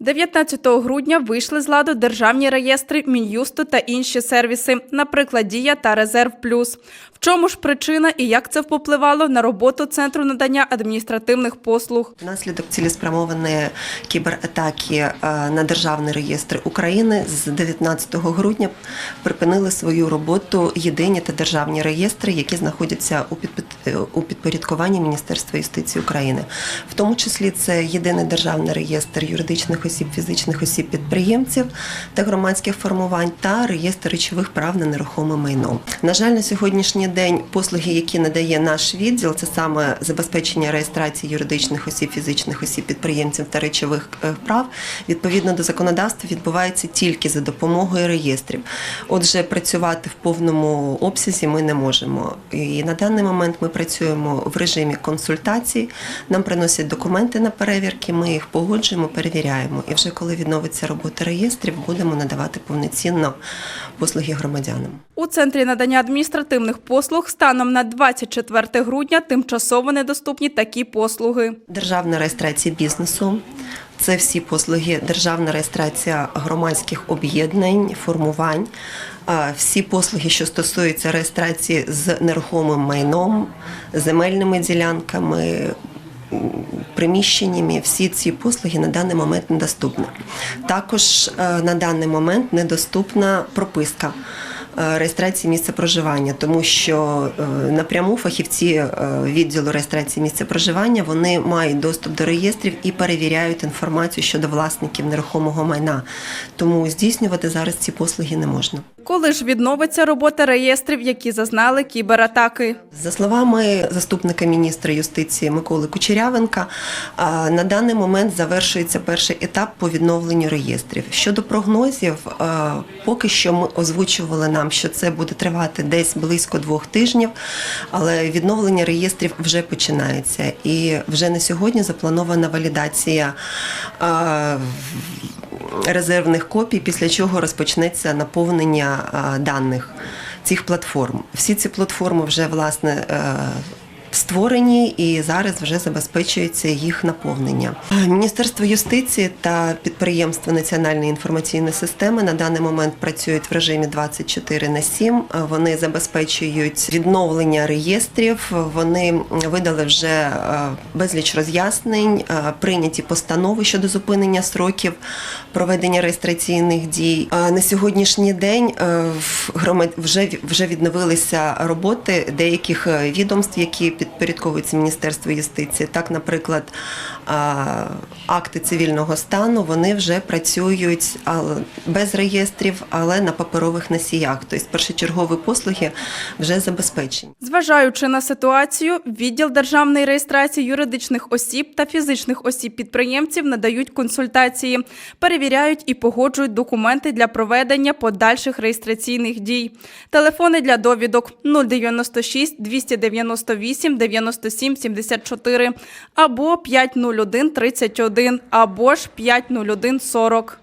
19 грудня вийшли з ладу державні реєстри Мін'юсту та інші сервіси, наприклад, Дія та Резерв Плюс. В чому ж причина і як це впливало на роботу центру надання адміністративних послуг? Внаслідок цілеспрямованої кібератаки е, на державний реєстр України з 19 грудня припинили свою роботу єдині та державні реєстри, які знаходяться у підпід- у підпорядкуванні Міністерства юстиції України. В тому числі це єдиний державний реєстр юридичних осіб, фізичних осіб підприємців та громадських формувань та реєстр речових прав на нерухоме майно. На жаль, на сьогоднішній день послуги, які надає наш відділ, це саме забезпечення реєстрації юридичних осіб, фізичних осіб, підприємців та речових е, прав, відповідно до законодавства, відбувається тільки за допомогою реєстрів. Отже, працювати в повному обсязі ми не можемо. І на даний момент ми працюємо в режимі консультацій. Нам приносять документи на перевірки, ми їх погоджуємо, перевіряємо. І вже коли відновиться робота реєстрів, будемо надавати повноцінно послуги громадянам. У центрі надання адміністративних послуг станом на 24 грудня тимчасово недоступні такі послуги. Державна реєстрація бізнесу. Це всі послуги, державна реєстрація громадських об'єднань, формувань, всі послуги, що стосуються реєстрації з нерухомим майном, земельними ділянками, приміщеннями, всі ці послуги на даний момент недоступні. Також е, на даний момент недоступна прописка. Е, Реєстрації місця проживання, тому що е, напряму фахівці е, відділу реєстрації місця проживання вони мають доступ до реєстрів і перевіряють інформацію щодо власників нерухомого майна. Тому здійснювати зараз ці послуги не можна. Коли ж відновиться робота реєстрів, які зазнали кібератаки? За словами заступника міністра юстиції Миколи Кучерявенка, на даний момент завершується перший етап по відновленню реєстрів. Щодо прогнозів, поки що ми озвучували нам, що це буде тривати десь близько двох тижнів, але відновлення реєстрів вже починається. І вже на сьогодні запланована валідація. Резервних копій, після чого розпочнеться наповнення даних цих платформ. Всі ці платформи вже власне. Е, Створені і зараз вже забезпечується їх наповнення. Міністерство юстиції та підприємство Національної інформаційної системи на даний момент працюють в режимі 24 на 7. Вони забезпечують відновлення реєстрів. Вони видали вже е, безліч роз'яснень, е, прийняті постанови щодо зупинення сроків проведення реєстраційних дій. На сьогоднішній день е, вже, вже відновилися роботи деяких е, відомств, які підпорядковуються Міністерству юстиції. Так, наприклад, акти цивільного стану вони вже працюють без реєстрів, але на паперових носіях. Тобто першочергові послуги вже забезпечені. Зважаючи на ситуацію, відділ державної реєстрації юридичних осіб та фізичних осіб підприємців надають консультації, перевіряють і погоджують документи для проведення подальших реєстраційних дій. Телефони для довідок 096 298 97 74 або 501 31 або ж 501 40.